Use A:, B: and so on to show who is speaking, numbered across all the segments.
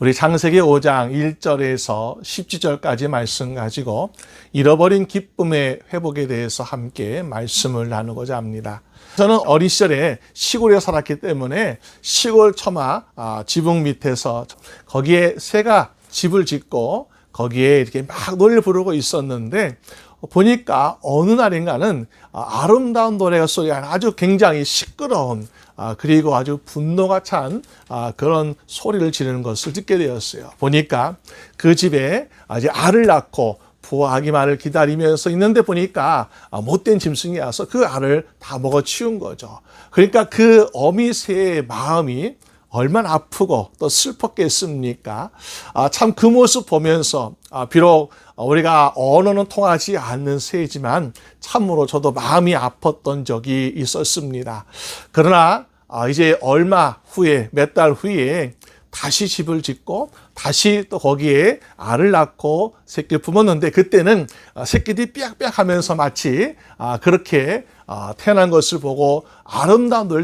A: 우리 장세기 5장 1절에서 10절까지 말씀 가지고 잃어버린 기쁨의 회복에 대해서 함께 말씀을 나누고자 합니다. 저는 어린 시절에 시골에 살았기 때문에 시골 처마 아, 지붕 밑에서 거기에 새가 집을 짓고 거기에 이렇게 막 노래를 부르고 있었는데 보니까 어느 날인가는 아, 아름다운 노래가 소리가 아주 굉장히 시끄러운 아, 그리고 아주 분노가 찬 아, 그런 소리를 지르는 것을 듣게 되었어요. 보니까 그 집에 아직 알을 낳고 부화하기만을 기다리면서 있는데 보니까 아, 못된 짐승이 와서 그 알을 다 먹어 치운 거죠. 그러니까 그 어미 새의 마음이 얼마나 아프고 또 슬펐겠습니까? 아, 참 그 모습 보면서 아, 비록 우리가 언어는 통하지 않는 새이지만 참으로 저도 마음이 아팠던 적이 있었습니다. 그러나 아, 이제 얼마 후에 몇 달 후에 다시 집을 짓고 다시 또 거기에 알을 낳고 새끼를 품었는데 그때는 아, 새끼들이 삐약삐약 하면서 마치 아, 그렇게 아, 태어난 것을 보고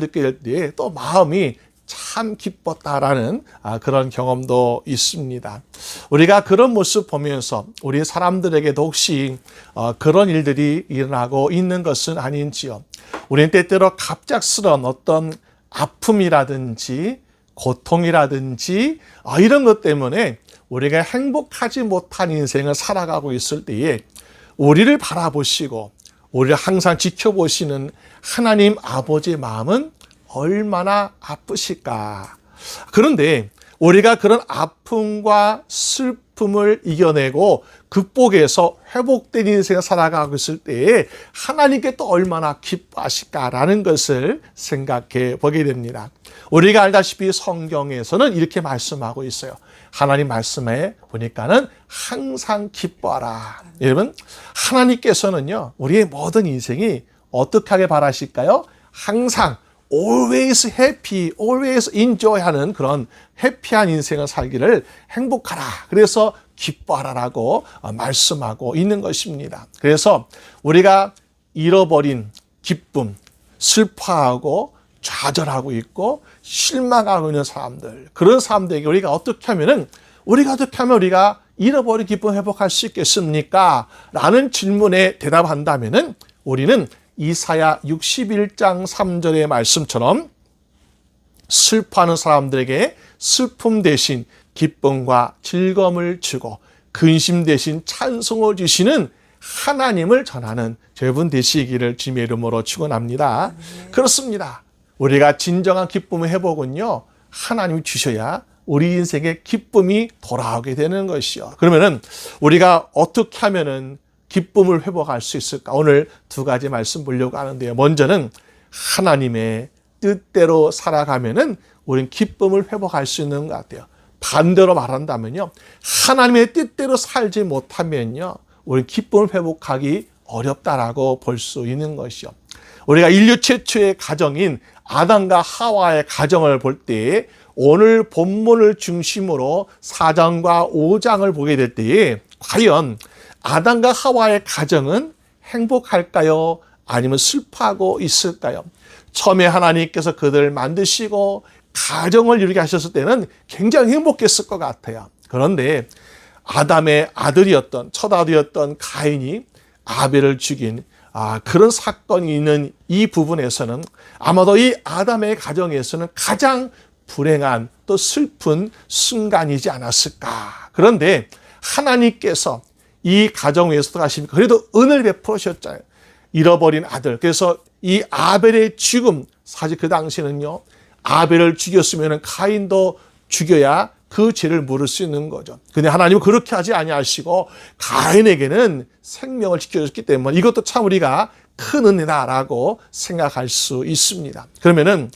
A: 듣게 될 때에 또 마음이 참 기뻤다라는 아, 그런 경험도 있습니다. 우리가 그런 모습 보면서 우리 사람들에게도 혹시 어, 그런 일들이 일어나고 있는 것은 아닌지요. 우리는 때때로 갑작스러운 어떤 아픔이라든지 고통이라든지 아, 이런 것 때문에 우리가 행복하지 못한 인생을 살아가고 있을 때에 우리를 바라보시고 우리를 항상 지켜보시는 하나님 아버지의 마음은 얼마나 아프실까. 그런데 우리가 그런 아픔과 슬픔 을 이겨내고 극복해서 회복된 인생을 살아가고 있을 때에 하나님께 또 얼마나 기뻐하실까라는 것을 생각해 보게 됩니다. 우리가 알다시피 성경에서는 이렇게 말씀하고 있어요. 하나님 말씀에 보니까는 항상 기뻐하라. 여러분, 하나님께서는요, 우리의 모든 인생이 어떻게 바라실까요? 항상 always happy, always enjoy 하는 그런 해피한 인생을 살기를 행복하라. 그래서 기뻐하라라고 말씀하고 있는 것입니다. 그래서 우리가 잃어버린 기쁨, 슬퍼하고 좌절하고 있고 실망하고 있는 사람들, 그런 사람들에게 우리가 어떻게 하면은 우리가 어떻게 하면 우리가 잃어버린 기쁨 회복할 수 있겠습니까? 라는 질문에 대답한다면은 우리는 이사야 61장 3절의 말씀처럼 슬퍼하는 사람들에게 슬픔 대신 기쁨과 즐거움을 주고 근심 대신 찬송을 주시는 하나님을 전하는 저분 되시기를 주님의 이름으로 축원합니다. 그렇습니다. 우리가 진정한 기쁨의 회복은요. 하나님이 주셔야 우리 인생에 기쁨이 돌아오게 되는 것이요. 그러면은 우리가 어떻게 하면은 기쁨을 회복할 수 있을까? 오늘 두 가지 말씀 보려고 하는데요. 먼저는 하나님의 뜻대로 살아가면은 우리는 기쁨을 회복할 수 있는 것 같아요. 반대로 말한다면요. 하나님의 뜻대로 살지 못하면요. 우리는 기쁨을 회복하기 어렵다라고 볼 수 있는 것이요. 우리가 인류 최초의 가정인 아담과 하와의 가정을 볼 때 오늘 본문을 중심으로 4장과 5장을 보게 될 때에 과연 아담과 하와의 가정은 행복할까요? 아니면 슬퍼하고 있을까요? 처음에 하나님께서 그들을 만드시고 가정을 이루게 하셨을 때는 굉장히 행복했을 것 같아요. 그런데 아담의 아들이었던 첫 아들이었던 가인이 아벨을 죽인 아, 그런 사건이 있는 이 부분에서는 아마도 이 아담의 가정에서는 가장 불행한 또 슬픈 순간이지 않았을까. 그런데 하나님께서 이 가정 위에서 가십니까? 그래도 은을 베푸셨잖아요. 잃어버린 아들. 그래서 이 아벨의 죽음, 사실 그 당시에는요, 아벨을 죽였으면 가인도 죽여야 그 죄를 물을 수 있는 거죠. 근데 하나님은 그렇게 하지 아니하시고 가인에게는 생명을 지켜줬기 때문에 이것도 참 우리가 큰 은혜다라고 생각할 수 있습니다. 그러면은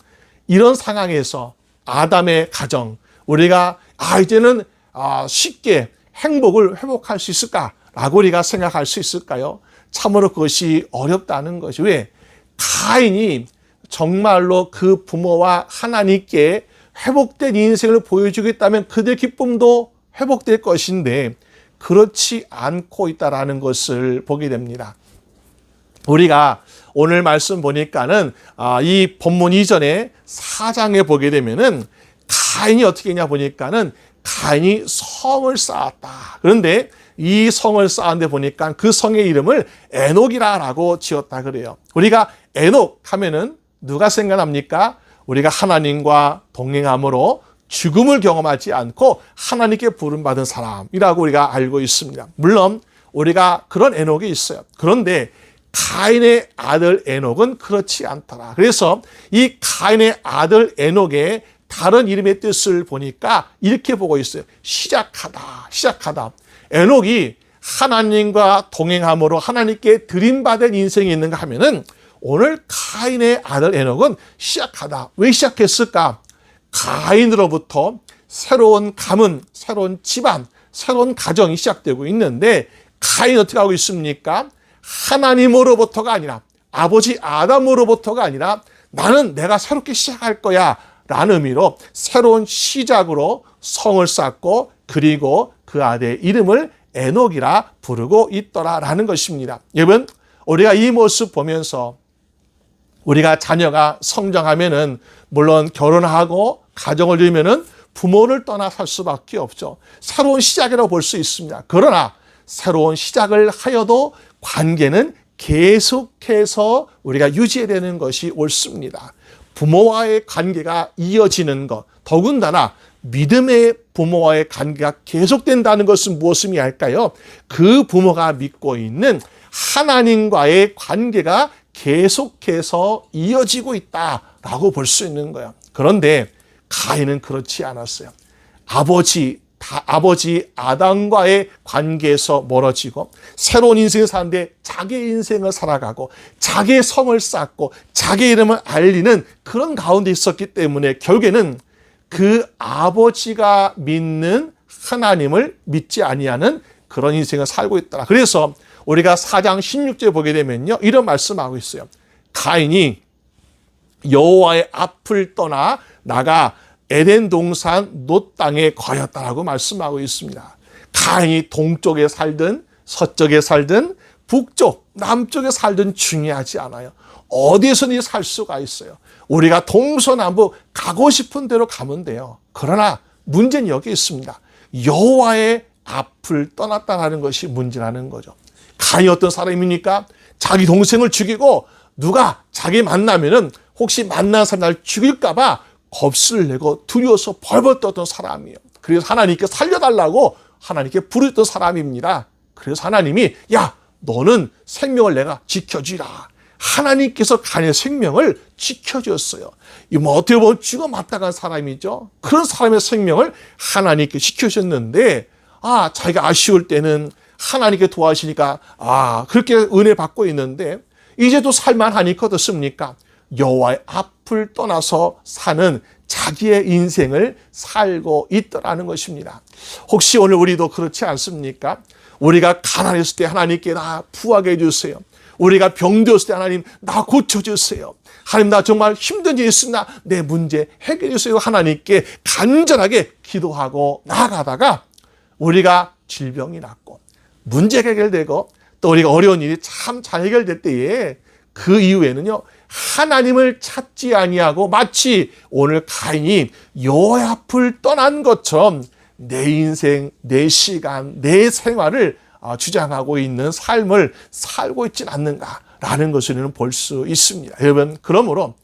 A: 이런 상황에서 아담의 가정, 우리가 아, 이제는 아, 쉽게 행복을 회복할 수 있을까 우리가 생각할 수 있을까요? 참으로 그것이 어렵다는 것이 왜? 가인이 정말로 그 부모와 하나님께 회복된 인생을 보여주겠다면 그들 기쁨도 회복될 것인데 그렇지 않고 있다라는 것을 보게 됩니다. 우리가 오늘 말씀 보니까는 아, 이 본문 이전에 사장에 보게 되면은 가인이 어떻게 했냐 보니까는 가인이 성을 쌓았다. 그런데 이 성을 쌓았는데 보니까 그 성의 이름을 에녹이라라고 지었다 그래요. 우리가 에녹 하면은 누가 생각납니까? 우리가 하나님과 동행함으로 죽음을 경험하지 않고 하나님께 부름받은 사람이라고 우리가 알고 있습니다. 물론 우리가 그런 에녹이 있어요. 그런데 가인의 아들 에녹은 그렇지 않더라. 그래서 이 가인의 아들 에녹의 다른 이름의 뜻을 보니까 이렇게 보고 있어요. 시작하다, 시작하다. 에녹이 하나님과 동행함으로 하나님께 드림받은 인생이 있는가 하면은 오늘 가인의 아들 에녹은 시작하다. 왜 시작했을까? 가인으로부터 새로운 가문, 새로운 집안, 새로운 가정이 시작되고 있는데 가인 어떻게 하고 있습니까? 하나님으로부터가 아니라 아버지 아담으로부터가 아니라 나는 내가 새롭게 시작할 거야 라는 의미로 새로운 시작으로 성을 쌓고 그리고 그 아들의 이름을 에녹이라 부르고 있더라라는 것입니다. 여러분 우리가 이 모습 보면서 우리가 자녀가 성장하면은 물론 결혼하고 가정을 이루면은 부모를 떠나 살 수밖에 없죠. 새로운 시작이라고 볼 수 있습니다. 그러나 새로운 시작을 하여도 관계는 계속해서 우리가 유지해야 되는 것이 옳습니다. 부모와의 관계가 이어지는 것, 더군다나 믿음의 부모와의 관계가 계속된다는 것은 무엇을 의미할까요? 그 부모가 믿고 있는 하나님과의 관계가 계속해서 이어지고 있다라고 볼 수 있는 거예요. 그런데 가인은 그렇지 않았어요. 아버지 다 아버지 아담과의 관계에서 멀어지고 새로운 인생을 사는데 자기의 인생을 살아가고 자기의 성을 쌓고 자기의 이름을 알리는 그런 가운데 있었기 때문에 결국에는 그 아버지가 믿는 하나님을 믿지 아니하는 그런 인생을 살고 있더라. 그래서 우리가 4장 16절 보게 되면요. 이런 말씀하고 있어요. 가인이 여호와의 앞을 떠나 나가 에덴 동산 노 땅에 거였다라고 말씀하고 있습니다. 가인이 동쪽에 살든 서쪽에 살든 북쪽, 남쪽에 살든 중요하지 않아요. 어디에서든지 살 수가 있어요. 우리가 동서남북 가고 싶은 대로 가면 돼요. 그러나 문제는 여기 있습니다. 여호와의 앞을 떠났다는 것이 문제라는 거죠. 가인이 어떤 사람입니까? 자기 동생을 죽이고 누가 자기 만나면은 혹시 만난 사람 날 죽일까봐 겁을 내고 두려워서 벌벌 떠던 사람이에요. 그래서 하나님께 살려달라고 하나님께 부르던 사람입니다. 그래서 하나님이 야 너는 생명을 내가 지켜주라. 하나님께서 간의 생명을 지켜주었어요. 이뭐 어떻게 보면 죽어 마땅한 사람이죠. 그런 사람의 생명을 하나님께 지켜주셨는데 아 자기가 아쉬울 때는 하나님께 도와주시니까 아 그렇게 은혜 받고 있는데 이제도 살만하니까 어떻습니까? 여호와의 앞을 떠나서 사는 자기의 인생을 살고 있더라는 것입니다. 혹시 오늘 우리도 그렇지 않습니까? 우리가 가난했을 때 하나님께 나 부하게 해주세요. 우리가 병들었을 때 하나님 나 고쳐주세요. 하나님 나 정말 힘든 일이 있으나 내 문제 해결해 주세요. 하나님께 간절하게 기도하고 나아가다가 우리가 질병이 낫고 문제가 해결되고 또 우리가 어려운 일이 참 잘 해결될 때에 그 이후에는요 하나님을 찾지 아니하고 마치 오늘 가인이 여호와 앞을 떠난 것처럼 내 인생, 내 시간, 내 생활을 아, 주장하고 있는 삶을 살고 있지는 않는가라는 것을 볼수 있습니다. 여러분, 그러므로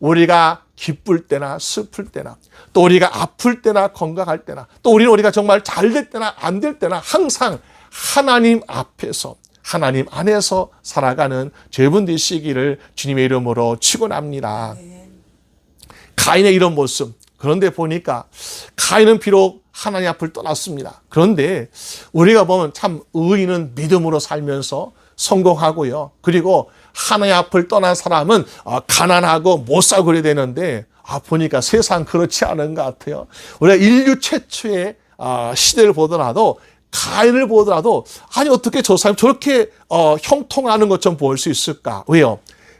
A: 우리가 기쁠 때나 슬플 때나 또 우리가 아플 때나 건강할 때나 또 우리는 우리가 정말 잘 될 때나 안 될 때나 항상 하나님 앞에서 하나님 안에서 살아가는 죄분 되시기를 주님의 이름으로 축원합니다. 가인의 이런 모습. 그런데 보니까 가인은 비록 하나님 앞을 떠났습니다. 그런데 우리가 보면 참 의인은 믿음으로 살면서 성공하고요. 그리고 하나님 앞을 떠난 사람은 어, 가난하고 못 살고 그래야 되는데 아 보니까 세상 그렇지 않은 것 같아요. 우리가 인류 최초의 아, 시대를 보더라도 가인을 보더라도 아니 어떻게 저 사람 저렇게 어, 형통하는 것처럼 보일 수 있을까? 왜요?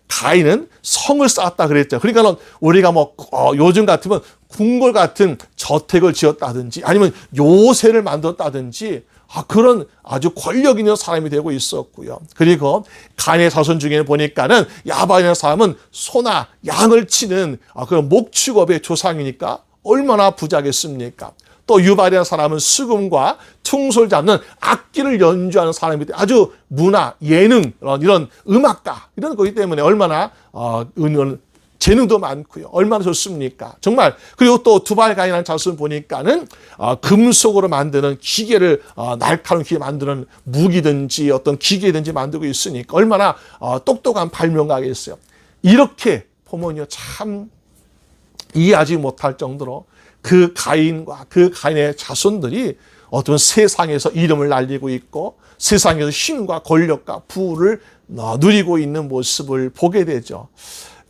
A: 가인은 성을 쌓았다 그랬죠. 그러니까 우리가 뭐 어, 요즘 같으면 궁궐 같은 저택을 지었다든지 아니면 요새를 만들었다든지 아, 그런 아주 권력 있는 사람이 되고 있었고요. 그리고 가인의 자손 중에 보니까는 야바이는 사람은 소나 양을 치는 아, 그런 목축업의 조상이니까 얼마나 부자겠습니까? 또 유발이라는 사람은 수금과 퉁소를 잡는 악기를 연주하는 사람이 돼. 아주 문화, 예능, 이런, 음악가 이런 거기 때문에 얼마나 어, 이런 재능도 많고요. 얼마나 좋습니까? 정말 그리고 또 두발가이라는 자손 보니까는 어, 금속으로 만드는 기계를 어, 날카로운 기계 만드는 무기든지 어떤 기계든지 만들고 있으니까 얼마나 어, 똑똑한 발명가겠어요. 이렇게 보면요 참 이해하지 못할 정도로 그 가인과 그 가인의 자손들이 어떤 세상에서 이름을 날리고 있고 세상에서 힘과 권력과 부를 어, 누리고 있는 모습을 보게 되죠.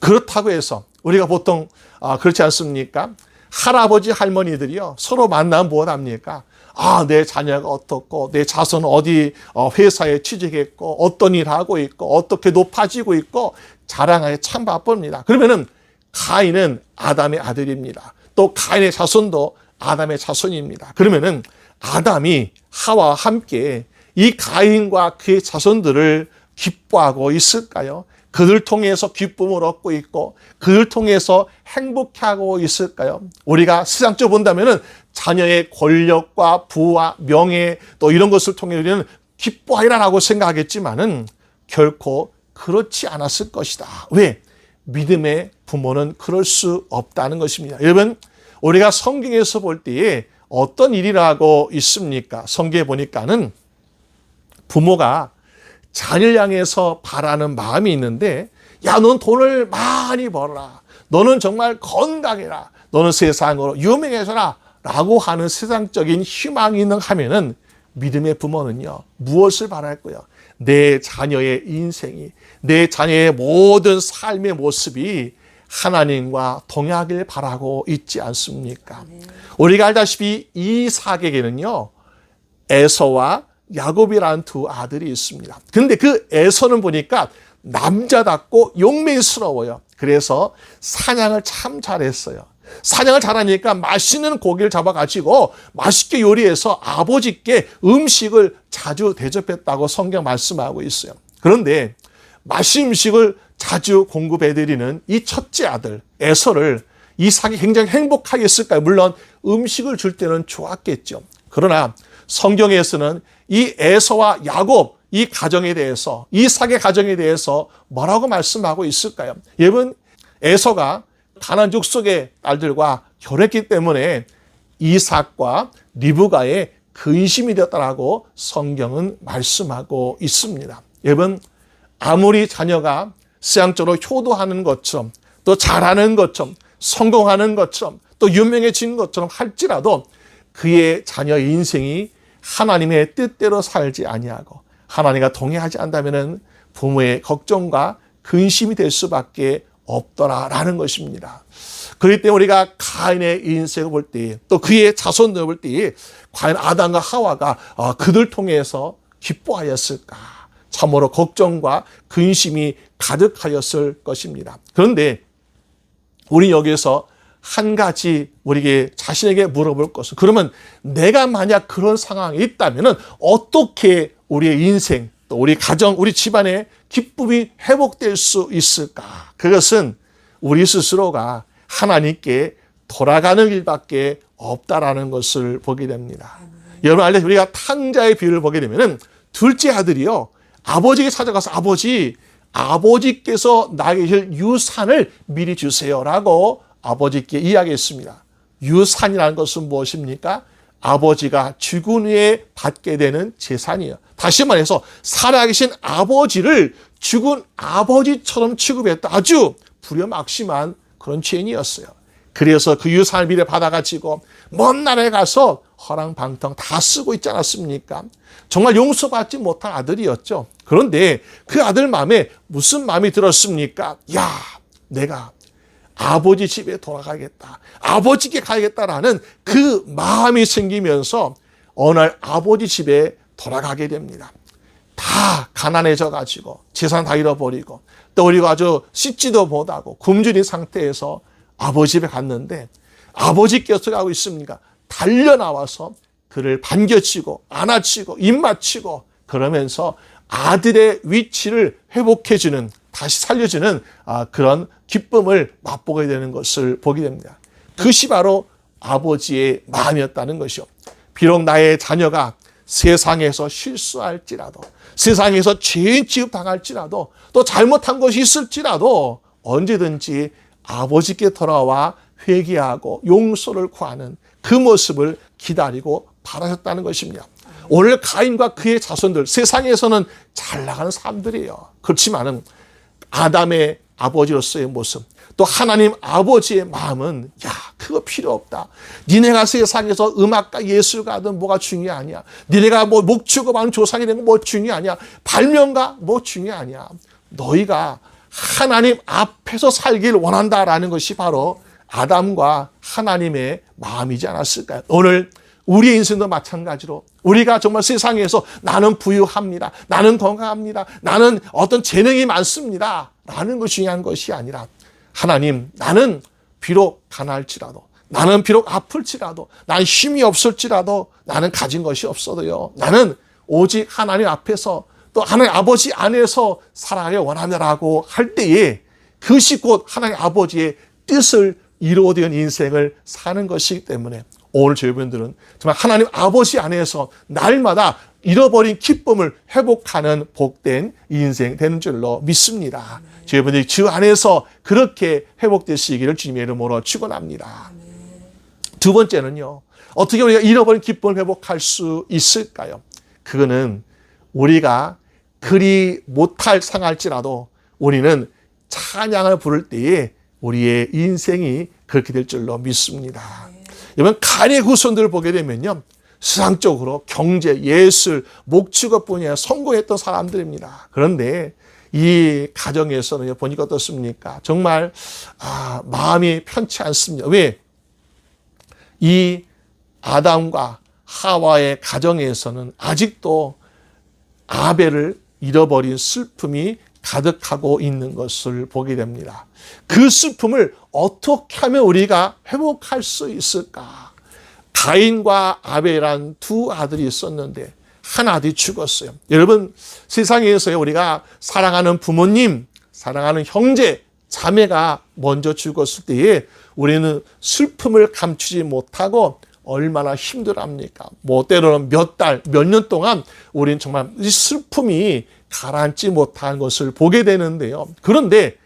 A: 그렇다고 해서 우리가 보통 아, 그렇지 않습니까? 할아버지 할머니들이요 서로 만나면 무엇 합니까? 아, 내 자녀가 어떻고, 내 자손은 어디 어, 회사에 취직했고, 어떤 일 하고 있고, 어떻게 높아지고 있고, 자랑하기 참 바쁩니다. 그러면은 가인은 아담의 아들입니다. 또 가인의 자손도 아담의 자손입니다. 그러면은 아담이 하와와 함께 이 가인과 그의 자손들을 기뻐하고 있을까요? 그들 통해서 기쁨을 얻고 있고 그들 통해서 행복해하고 있을까요? 우리가 세상적으로 본다면은 자녀의 권력과 부와 명예 또 이런 것을 통해 우리는 기뻐하리라고 생각하겠지만은 결코 그렇지 않았을 것이다. 왜? 믿음의 부모는 그럴 수 없다는 것입니다. 여러분, 우리가 성경에서 볼 때에 어떤 일이라고 있습니까? 성경에 보니까는 부모가 자녀를 향해서 바라는 마음이 있는데, 야, 넌 돈을 많이 벌어라. 너는 정말 건강해라. 너는 세상으로 유명해져라. 라고 하는 세상적인 희망이 있는 하면은 믿음의 부모는요, 무엇을 바랄 거예요? 내 자녀의 인생이, 내 자녀의 모든 삶의 모습이 하나님과 동약을 바라고 있지 않습니까? 우리가 알다시피 이 사객에는요, 에서와 야곱이라는 두 아들이 있습니다. 근데 그 에서는 보니까 남자답고 용맹스러워요. 그래서 사냥을 참 잘했어요. 사냥을 잘하니까 맛있는 고기를 잡아가지고 맛있게 요리해서 아버지께 음식을 자주 대접했다고 성경 말씀하고 있어요. 그런데 맛있는 음식을 자주 공급해드리는 이 첫째 아들 에서를 이삭이 굉장히 행복하게 했을까요? 물론 음식을 줄 때는 좋았겠죠. 그러나 성경에서는 이 에서와 야곱 이 가정에 대해서 이삭의 가정에 대해서 뭐라고 말씀하고 있을까요? 여러분 에서가 가난 족속의 딸들과 결했기 때문에 이삭과 리브가의 근심이 되었다라고 성경은 말씀하고 있습니다. 여러분 아무리 자녀가 세상적으로 효도하는 것처럼 또 잘하는 것처럼 성공하는 것처럼 또 유명해진 것처럼 할지라도 그의 자녀 인생이 하나님의 뜻대로 살지 아니하고 하나님과 동의하지 않다면은 부모의 걱정과 근심이 될 수밖에 없더라라는 것입니다. 그렇기 때문에 우리가 가인의 인생을 볼 때, 또 그의 자손들을 볼 때, 과연 아담과 하와가 어, 그들 통해서 기뻐하였을까? 참으로 걱정과 근심이 가득하였을 것입니다. 그런데 우리 여기서 한 가지 우리에게 자신에게 물어볼 것은 그러면 내가 만약 그런 상황이 있다면 어떻게 우리의 인생 또 우리 가정 우리 집안의 기쁨이 회복될 수 있을까? 그것은 우리 스스로가 하나님께 돌아가는 일밖에 없다라는 것을 보게 됩니다. 여러분 알다시피 우리가 탕자의 비유를 보게 되면은 둘째 아들이요 아버지에게 찾아가서 아버지 아버지께서 나에게 유산을 미리 주세요라고 아버지께 이야기했습니다. 유산이라는 것은 무엇입니까? 아버지가 죽은 후에 받게 되는 재산이에요. 다시 말해서 살아계신 아버지를 죽은 아버지처럼 취급했다. 아주 불효막심한 그런 죄인이었어요. 그래서 그 유산을 미리 받아가지고 먼 나라에 가서 허랑방탕 다 쓰고 있지 않았습니까? 정말 용서받지 못한 아들이었죠. 그런데 그 아들 마음에 무슨 마음이 들었습니까? 야, 내가 아버지 집에 돌아가겠다. 아버지께 가야겠다라는 그 마음이 생기면서 어느 날 아버지 집에 돌아가게 됩니다. 다 가난해져 가지고 재산 다 잃어버리고 또 우리가 아주 씻지도 못하고 굶주린 상태에서 아버지 집에 갔는데 아버지께서 가고 있습니까? 달려 나와서 그를 반겨치고 안아치고 입맞히고 그러면서 아들의 위치를 회복해주는 다시 살려주는 아, 그런 기쁨을 맛보게 되는 것을 보게 됩니다. 그것이 바로 아버지의 마음이었다는 것이요. 비록 나의 자녀가 세상에서 실수할지라도 세상에서 죄인 취급당할지라도 또 잘못한 것이 있을지라도 언제든지 아버지께 돌아와 회개하고 용서를 구하는 그 모습을 기다리고 바라셨다는 것입니다. 오늘 가인과 그의 자손들 세상에서는 잘 나가는 사람들이에요. 그렇지만은 아담의 아버지로서의 모습 또 하나님 아버지의 마음은 야 그거 필요 없다. 니네가 세상에서 음악가 예술가든 뭐가 중요하냐. 니네가 뭐 목축업하는 조상이 되는 거뭐 중요하냐. 발명가 뭐 중요하냐. 너희가 하나님 앞에서 살길 원한다라는 것이 바로 아담과 하나님의 마음이지 않았을까요? 오늘 우리의 인생도 마찬가지로 우리가 정말 세상에서 나는 부유합니다. 나는 건강합니다. 나는 어떤 재능이 많습니다. 라는 것이 중요한 것이 아니라 하나님 나는 비록 가난할지라도 나는 비록 아플지라도 나는 힘이 없을지라도 나는 가진 것이 없어도요. 나는 오직 하나님 앞에서 또 하나님 아버지 안에서 살아가길 원하느라고 할 때에 그것이 곧 하나님 아버지의 뜻을 이루어된 인생을 사는 것이기 때문에 오늘 저희 분들은 정말 하나님 아버지 안에서 날마다 잃어버린 기쁨을 회복하는 복된 인생 되는 줄로 믿습니다. 저희 분들이 주 안에서 그렇게 회복되시기를 주님의 이름으로 축원합니다. 두 번째는요. 어떻게 우리가 잃어버린 기쁨을 회복할 수 있을까요? 그거는 우리가 그리 못할 상할지라도 우리는 찬양을 부를 때에 우리의 인생이 그렇게 될 줄로 믿습니다. 이번 간의 후손들을 보게 되면요. 세상적으로 경제, 예술, 목축업 분야에 성공했던 사람들입니다. 그런데 이 가정에서는 보니까 어떻습니까? 정말 아, 마음이 편치 않습니다. 왜? 이 아담과 하와의 가정에서는 아직도 아벨을 잃어버린 슬픔이 가득하고 있는 것을 보게 됩니다. 그 슬픔을 어떻게 하면 우리가 회복할 수 있을까? 가인과 아벨이란 두 아들이 있었는데 한 아들이 죽었어요. 여러분 세상에서 우리가 사랑하는 부모님, 사랑하는 형제, 자매가 먼저 죽었을 때에 우리는 슬픔을 감추지 못하고 얼마나 힘들합니까? 뭐 때로는 몇 달, 몇 년 동안 우리는 정말 이 슬픔이 가라앉지 못한 것을 보게 되는데요. 그런데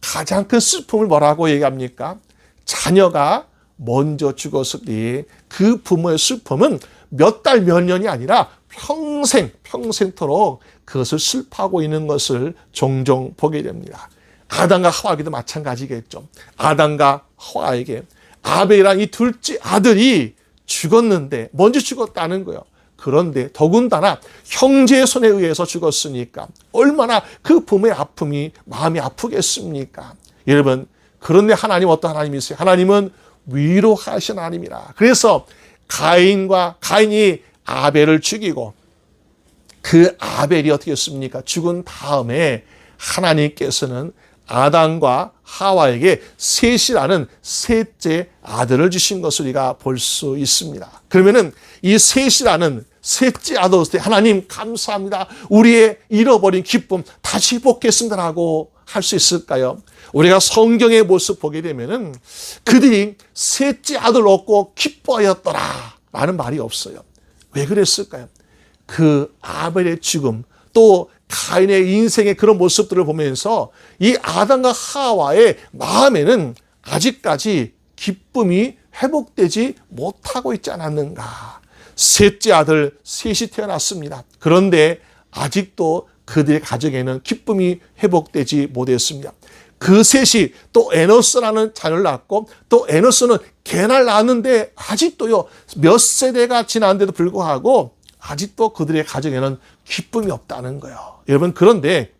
A: 가장 큰 슬픔을 뭐라고 얘기합니까? 자녀가 먼저 죽었을 때그 부모의 슬픔은 몇 달, 몇 년이 아니라 평생, 평생토록 그것을 슬퍼하고 있는 것을 종종 보게 됩니다. 아담과 하와에게도 마찬가지겠죠. 아담과 하와에게 아벨이란 이 둘째 아들이 죽었는데 먼저 죽었다는 거예요. 그런데 더군다나 형제의 손에 의해서 죽었으니까 얼마나 그 부모의 아픔이 마음이 아프겠습니까? 여러분 그런데 하나님 어떤 하나님이세요? 하나님은 위로하신 하나님이라. 그래서 가인과 가인이 아벨을 죽이고 그 아벨이 어떻게 했습니까? 죽은 다음에 하나님께서는 아담과 하와에게 셋이라는 셋째 아들을 주신 것을 우리가 볼 수 있습니다. 그러면은 이 셋이라는 셋째 아들 때 하나님 감사합니다. 우리의 잃어버린 기쁨 다시 복겠습니다라고 할 수 있을까요? 우리가 성경의 모습 보게 되면은 그들이 셋째 아들 얻고 기뻐하였더라 라는 말이 없어요. 왜 그랬을까요? 그 아벨의 죽음 또 가인의 인생의 그런 모습들을 보면서 이 아담과 하와의 마음에는 아직까지 기쁨이 회복되지 못하고 있지 않았는가. 셋째 아들 셋이 태어났습니다. 그런데 아직도 그들의 가정에는 기쁨이 회복되지 못했습니다. 그 셋이 또 에너스라는 자녀를 낳고 또 에너스는 개날 낳았는데 아직도요 몇 세대가 지났는데도 불구하고 아직도 그들의 가정에는 기쁨이 없다는 거예요. 여러분 그런데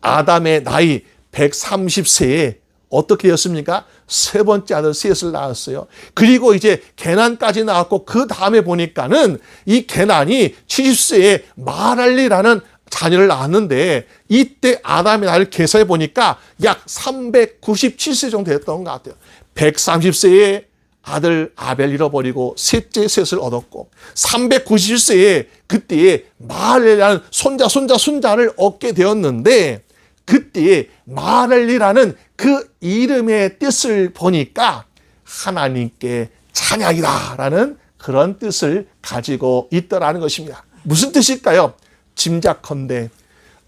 A: 아담의 나이 130세에 어떻게 되었습니까? 세 번째 아들 셋을 낳았어요. 그리고 이제 개난까지 낳았고 그 다음에 보니까는 이 개난이 70세에 마랄리라는 자녀를 낳았는데 이때 아담의 나이를 계산해 보니까 약 397세 정도 됐던 것 같아요. 130세에 아들 아벨 잃어버리고 셋째 셋을 얻었고 391세에 그때에 마할렐라는 손자 손자 손자를 얻게 되었는데 그때에 마할렐리라는 그 이름의 뜻을 보니까 하나님께 찬양이다라는 그런 뜻을 가지고 있더라는 것입니다. 무슨 뜻일까요? 짐작컨대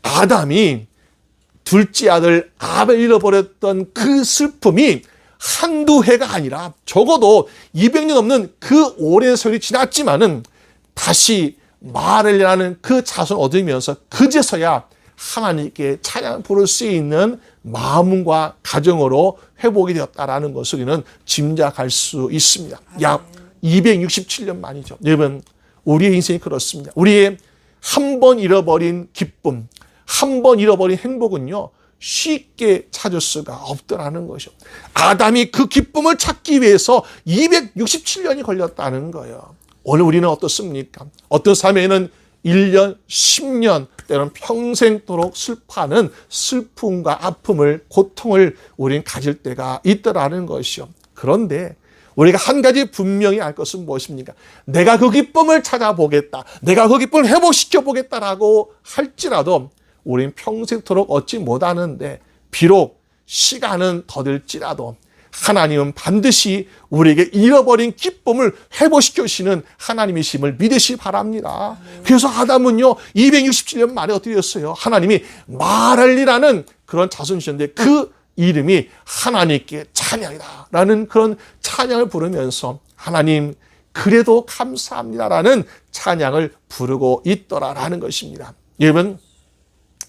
A: 아담이 둘째 아들 아벨 잃어버렸던 그 슬픔이 한두 해가 아니라 적어도 200년 넘는 그 오랜 세월이 지났지만은 다시 마를이라는 그 자손을 얻으면서 그제서야 하나님께 찬양 부를 수 있는 마음과 가정으로 회복이 되었다라는 것을 우리는 짐작할 수 있습니다. 약 267년 만이죠. 여러분, 우리의 인생이 그렇습니다. 우리의 한 번 잃어버린 기쁨, 한 번 잃어버린 행복은요, 쉽게 찾을 수가 없더라는 것이죠. 아담이 그 기쁨을 찾기 위해서 267년이 걸렸다는 거예요. 오늘 우리는 어떻습니까? 어떤 삶에는 1년, 10년, 때로는 평생도록 슬퍼하는 슬픔과 아픔을, 고통을 우리는 가질 때가 있더라는 것이요. 그런데 우리가 한 가지 분명히 알 것은 무엇입니까? 내가 그 기쁨을 찾아보겠다. 내가 그 기쁨을 회복시켜 보겠다라고 할지라도 우린 평생토록 얻지 못하는데 비록 시간은 더딜지라도 하나님은 반드시 우리에게 잃어버린 기쁨을 회복시켜 주시는 하나님이심을 믿으시 바랍니다. 그래서 아담은요, 267년 만에 어떻게 됐어요? 하나님이 말할리라는 그런 자손이셨는데 그 이름이 하나님께 찬양이다. 라는 그런 찬양을 부르면서 하나님, 그래도 감사합니다 라는 찬양을 부르고 있더라 라는 것입니다. 여러분,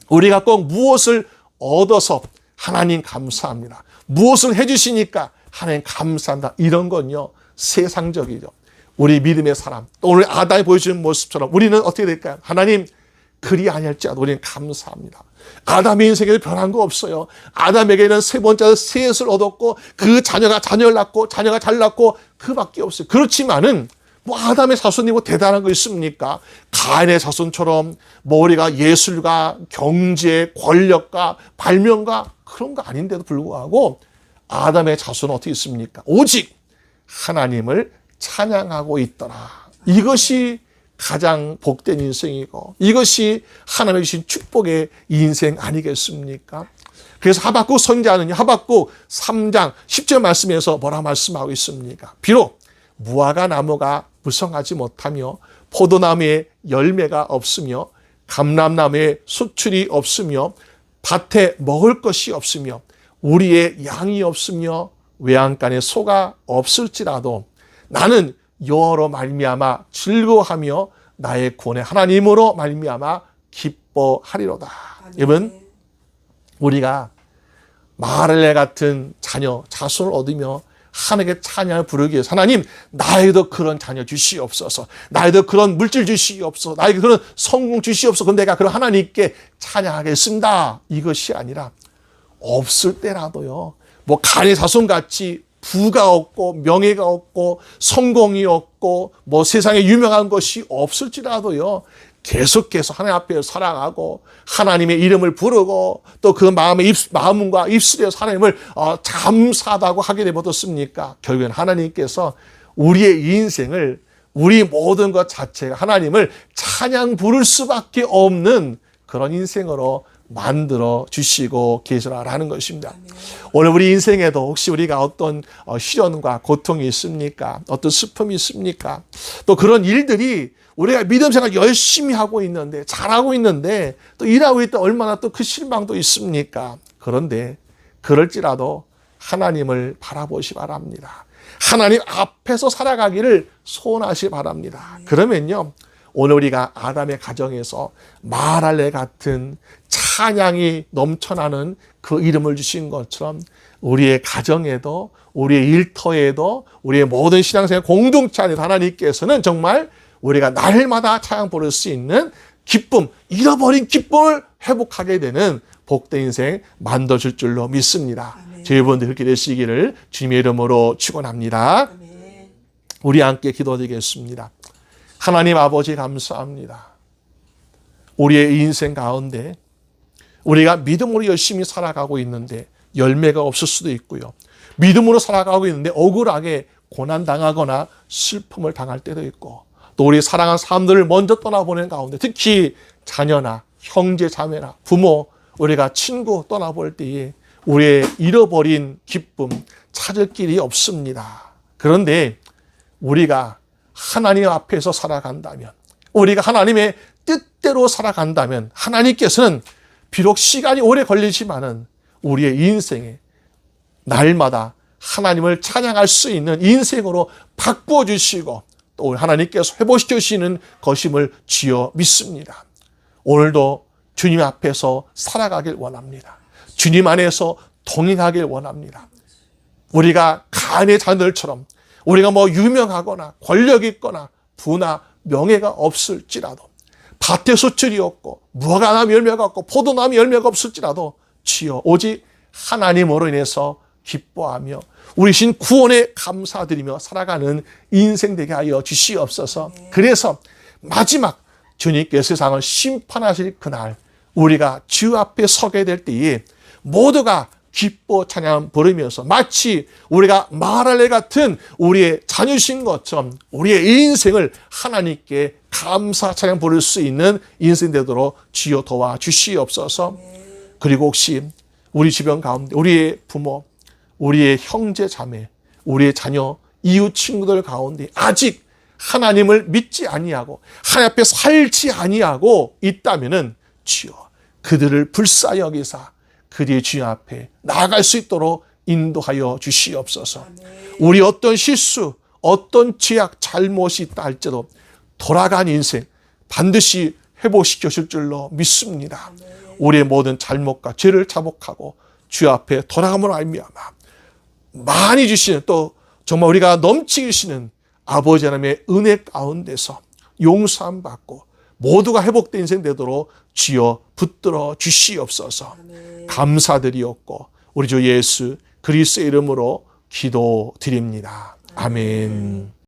A: 우리가 꼭 무엇을 얻어서 하나님 감사합니다. 무엇을 해주시니까 하나님 감사한다. 이런 건요, 세상적이죠. 우리 믿음의 사람, 또 오늘 아다에 보여주는 모습처럼 우리는 어떻게 될까요? 하나님, 그리 아니할지라도 우리는 감사합니다. 아담의 인생에 변한 거 없어요. 아담에게는 세 번째 셋을 얻었고 그 자녀가 자녀를 낳고 자녀가 잘 낳고 그 밖에 없어요. 그렇지만은 뭐 아담의 자손이 뭐 대단한 거 있습니까? 가인의 자손처럼 뭐 우리가 예술가, 경제, 권력가, 발명가 그런 거 아닌데도 불구하고 아담의 자손은 어떻게 있습니까? 오직 하나님을 찬양하고 있더라. 이것이 가장 복된 인생이고 이것이 하나님의 주신 축복의 인생 아니겠습니까? 그래서 하박국 선자는 하박국 3장 10절 말씀에서 뭐라 말씀하고 있습니까? 비록 무화과 나무가 무성하지 못하며 포도나무에 열매가 없으며 감람나무에 수출이 없으며 밭에 먹을 것이 없으며 우리의 양이 없으며 외양간에 소가 없을지라도 나는 여호로 말미암아 즐거워하며 나의 구원의 하나님으로 말미암아 기뻐하리로다. 여러분 우리가 마를레 같은 자녀 자손을 얻으며 하나님께 찬양을 부르기 위해서 하나님 나에도 그런 자녀 주시옵소서. 나에도 그런 물질 주시옵소서. 나에게 그런 성공 주시옵소서. 그럼 내가 그런 하나님께 찬양하겠습니다. 이것이 아니라 없을 때라도요. 뭐 간의 자손같이 부가 없고 명예가 없고 성공이 없고 뭐 세상에 유명한 것이 없을지라도요 계속해서 하나님 앞에 사랑하고 하나님의 이름을 부르고 또 그 마음의 입, 마음과 입술에서 하나님을 어, 감사하다고 하게 되면 어떻습니까? 결국엔 하나님께서 우리의 인생을 우리 모든 것 자체가 하나님을 찬양 부를 수밖에 없는 그런 인생으로 만들어 주시고 계시라라는 것입니다. 오늘 우리 인생에도 혹시 우리가 어떤 어, 시련과 고통이 있습니까? 어떤 슬픔이 있습니까? 또 그런 일들이 우리가 믿음 생활 열심히 하고 있는데 잘하고 있는데 또 일하고 있다 얼마나 또 그 실망도 있습니까? 그런데 그럴지라도 하나님을 바라보시 바랍니다. 하나님 앞에서 살아가기를 소원하시 바랍니다. 그러면요. 오늘 우리가 아담의 가정에서 마랄레 같은 찬양이 넘쳐나는 그 이름을 주신 것처럼 우리의 가정에도 우리의 일터에도 우리의 모든 신앙생활 공동체 안에 하나님께서는 정말 우리가 날마다 찬양 부를 수 있는 기쁨, 잃어버린 기쁨을 회복하게 되는 복된 인생 만들어줄 줄로 믿습니다. 저희 분들 그렇게 되시기를 주님의 이름으로 축원합니다. 우리 함께 기도드리겠습니다. 하나님 아버지 감사합니다. 우리의 인생 가운데 우리가 믿음으로 열심히 살아가고 있는데 열매가 없을 수도 있고요. 믿음으로 살아가고 있는데 억울하게 고난당하거나 슬픔을 당할 때도 있고 또 우리 사랑한 사람들을 먼저 떠나보낸 가운데 특히 자녀나 형제 자매나 부모 우리가 친구 떠나볼 때에 우리의 잃어버린 기쁨 찾을 길이 없습니다. 그런데 우리가 하나님 앞에서 살아간다면, 우리가 하나님의 뜻대로 살아간다면, 하나님께서는 비록 시간이 오래 걸리지만은 우리의 인생에 날마다 하나님을 찬양할 수 있는 인생으로 바꾸어 주시고 또 하나님께서 회복시켜 주시는 것임을 지어 믿습니다. 오늘도 주님 앞에서 살아가길 원합니다. 주님 안에서 동행하길 원합니다. 우리가 간의 자들처럼 우리가 뭐 유명하거나 권력 있거나 부나 명예가 없을지라도 밭에 수출이 없고 무화과 나무 열매가 없고 포도나무 열매가 없을지라도 지어 오직 하나님으로 인해서 기뻐하며 우리 신 구원에 감사드리며 살아가는 인생 되게 하여 주시옵소서. 그래서 마지막 주님께 세상을 심판하실 그날 우리가 주 앞에 서게 될 때에 모두가 기뻐 찬양 부르면서 마치 우리가 마할렐 같은 우리의 자녀신 것처럼 우리의 인생을 하나님께 감사 찬양 부를 수 있는 인생 되도록 주여 도와 주시옵소서. 그리고 혹시 우리 주변 가운데 우리의 부모, 우리의 형제 자매, 우리의 자녀, 이웃 친구들 가운데 아직 하나님을 믿지 아니하고 하나님 앞에 살지 아니하고 있다면은 주여 그들을 불쌍히 여기사 그들의 주님 앞에 나아갈 수 있도록 인도하여 주시옵소서. 우리 어떤 실수, 어떤 죄악, 잘못이 있다 할지라도 돌아간 인생 반드시 회복시켜 줄 줄로 믿습니다. 우리의 모든 잘못과 죄를 자복하고 주 앞에 돌아감으로 알미암아 많이 주시는 또 정말 우리가 넘치게 주시는 아버지 하나님의 은혜 가운데서 용서함 받고 모두가 회복된 인생 되도록 주여 붙들어 주시옵소서. 감사드리옵고 우리 주 예수 그리스도의 이름으로 기도드립니다. 아멘.